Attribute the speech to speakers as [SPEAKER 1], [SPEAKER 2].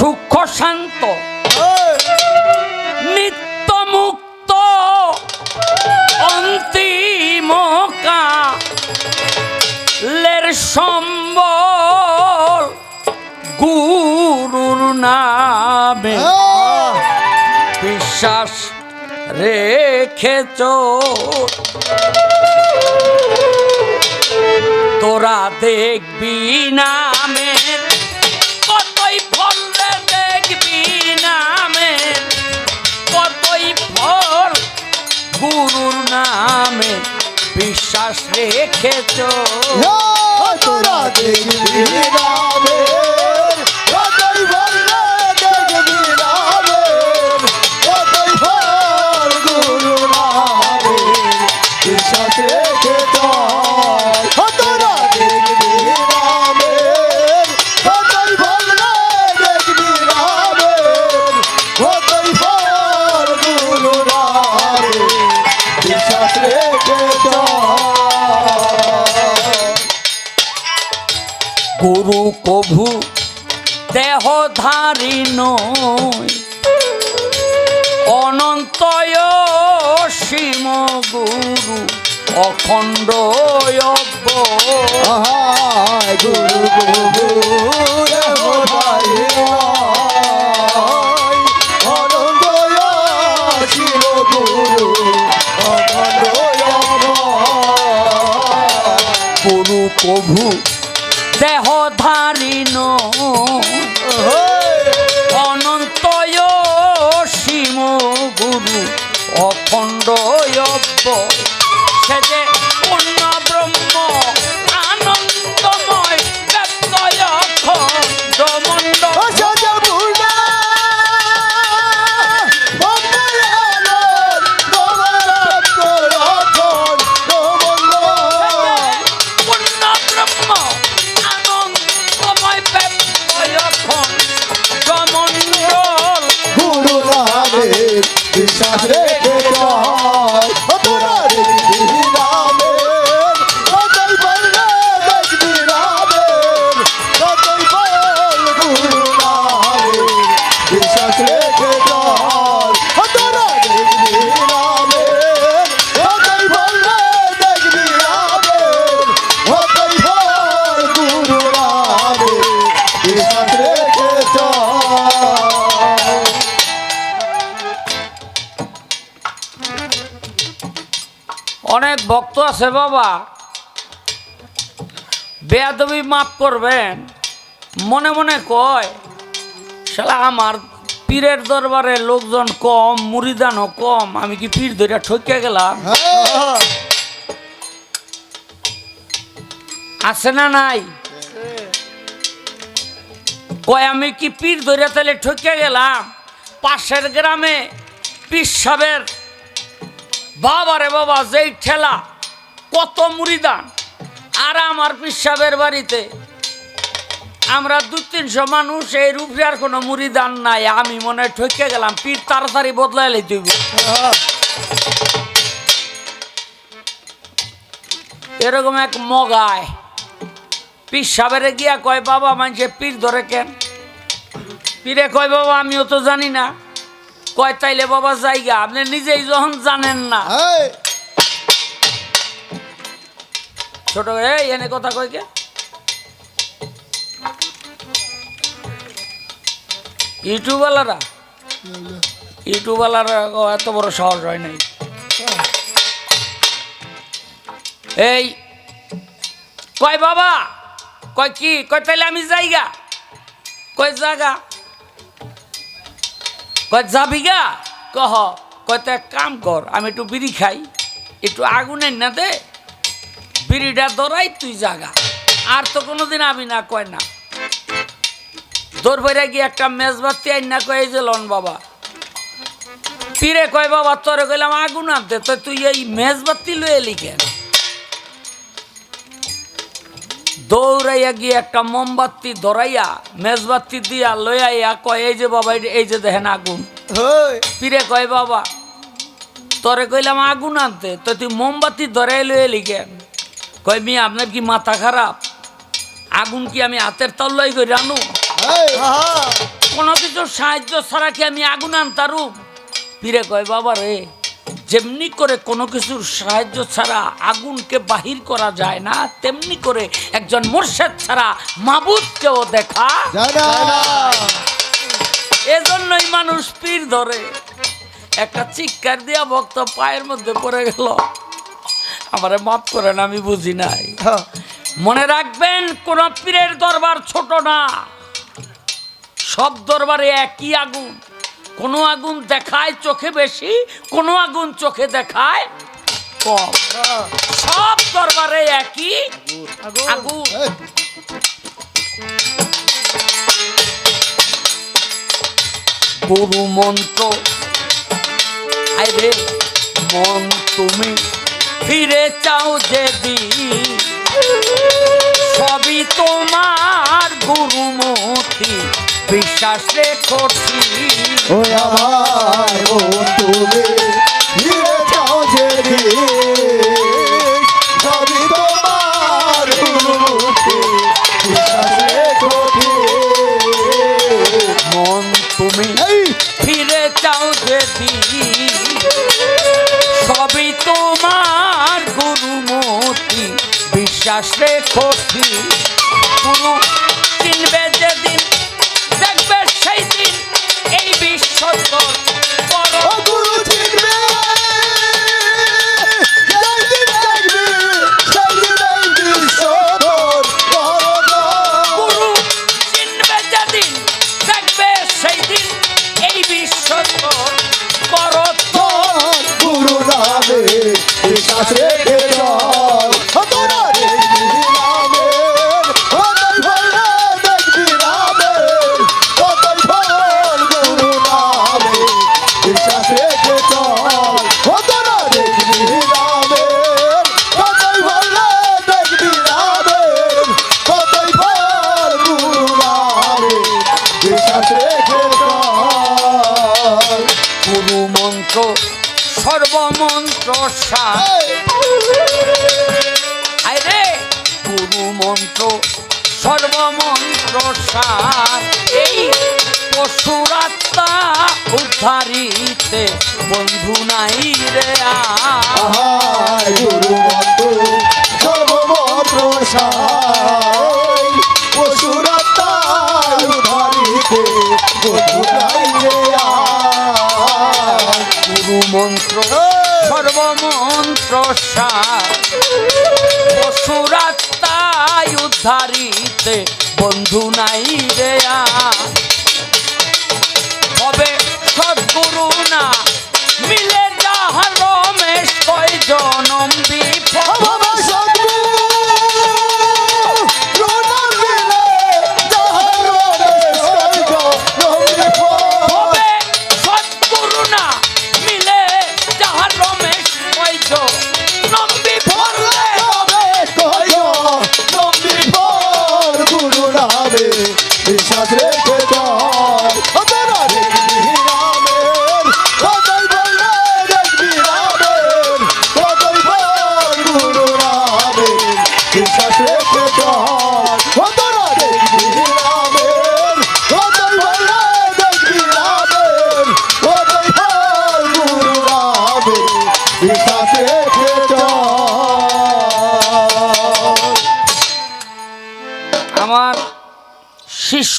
[SPEAKER 1] সূক্ষ্ম শান্ত। নিত্য মুক্ত অন্তিম কালের সম্বল গুরুর নামে। বিশ্বাস রেখেছ। তোরা দেখবি নামের গুরুর নামে বিশ্বাস রেখেছ।
[SPEAKER 2] তোরা দেখবি রামের গুরু
[SPEAKER 1] কভু দেহধারী নয় অনন্তয় সীম গুরু অখণ্ড।
[SPEAKER 2] গুরু গুরু
[SPEAKER 1] দেহধারী নয় অনন্তয় সীম গুরু অখণ্ড। সে যে ভক্ত আছে বাবা। বেয়াদবি মাফ করবেন। মনে মনে কয়, শালা, আমার পীরের দরবারে লোকজন কম মুড়িদানও কম, আমি কি পীর ধরে ঠকে গেলাম? আছে না নাই? কয়, আমি কি পীর ধরে তাহলে ঠকে গেলাম? পাশের গ্রামে পিসাবের বাবারে বাবা রে বাবা, যেই ঠেলা, কত মুড়িদান। আর আমার পিসাবের বাড়িতে আমরা দু তিনশো মানুষ, এই রূপে আর কোনো মুড়িদান নাই। আমি মনে ঠকে গেলাম পীর তাড়াতাড়ি বদলাইলে তুই এরকম এক মগায়। পীর সাবেরে গিয়া কয়, বাবা মানুষে পীর ধরে কেন? পীরে কয়, বাবা, আমিও তো জানি না। কয় তাইলে বাবা জায়গা আপনি নিজেই যখন জানেন না। ছোট এই এনে কথা কই কে? ইউটিউবওয়ালারা? ইউটিউবওয়ালারা এত বড় সহজ হয় নাই। এই কয় বাবা কয় কি কয় তাইলে আমি যাইগা? কয় জাগা? কয়, যাবি গা? কহ, কয় কাম কর, আমি একটু বিড়ি খাই, একটু আগুনের না দে, বিড়িটা ধরাই তুই জাগা। আর তো কোনোদিন আমি না, কয় না। দৌড় বেড়ে গিয়ে একটা মেজবাতি আইন না কয়, এই যে লন বাবা। পীরে কয়, বাবা, তোরে কইলাম আগুন আনতে, তো তুই এই মেজবাতি লয়ে লিখেন দৌড়াইয়া গিয়ে একটা মোমবাতি ধরাইয়া মেজবাতি দিয়া লইয়া কয় এই যে বাবা এই- যে দেখেন আগুন। পীরে কয় বাবা তোরে কইলাম আগুন আনতে। তো তুই মোমবাতি ধরাই লয়ে লিখেন কয় মি আপনার কি মাথা খারাপ? আগুন কি আমি হাতের তল্লাই করে আনু?
[SPEAKER 2] এই
[SPEAKER 1] কোনো কিছু সাহায্য ছাড়া কি আমি আগুন আনতারু? পিরে কয় বাবা রে যেমনি করে কোনো কিছুর সাহায্য ছাড়া আগুনকে বাহির করা যায় না তেমনি করে একজন মোর্শেদ ছাড়া মাবুদকেও দেখা
[SPEAKER 2] জানা
[SPEAKER 1] এজন্যই মানুষ পীর ধরে। একটা চিৎকার দিয়া ভক্ত পায়ের মধ্যে পড়ে গেল। আমারে মাফ করেন আমি বুঝি নাই। মনে রাখবেন কোন পীরের দরবার ছোট না। সব দরবারে একই আগুন। কোনো আগুন দেখায় চোখে বেশি কোনো আগুন চোখে দেখায় কম। সব দরবারে একই আগুন। গুরু মন্ত্র। আরে মন তুমি ফিরে চাও যেদিন সবই তোমার গুরুমতি বিশ্বাস রেখো ঠিক।
[SPEAKER 2] ও আমার তুমি ফিরে যাও যে সবই তোমার গুরুমুখে বিশ্বাস রেখো ঠিক।
[SPEAKER 1] মন তুমি ফিরে সবই তোমার গুরুমতি বিশ্বাস রেখো গুরু
[SPEAKER 2] গুরু
[SPEAKER 1] মন্ত্র সর্বমন্ত্র সার। গুরু মন্ত্র সর্বমন্ত্র সার। এই পশুরাত্মা উদ্ধারিতে বন্ধু নাই রে
[SPEAKER 2] গুরু সর্বমন্ত্র সাই পশুরতার উদ্ধারিতে বন্ধু নাই
[SPEAKER 1] মন্ত্র সর্বমন্ত্র সার। পশুরাত্মায় উদ্ধারিতে বন্ধু নাই রে হবে সদ্গুরু না মিলে যাহার রমেশ কয় জনম বিপদ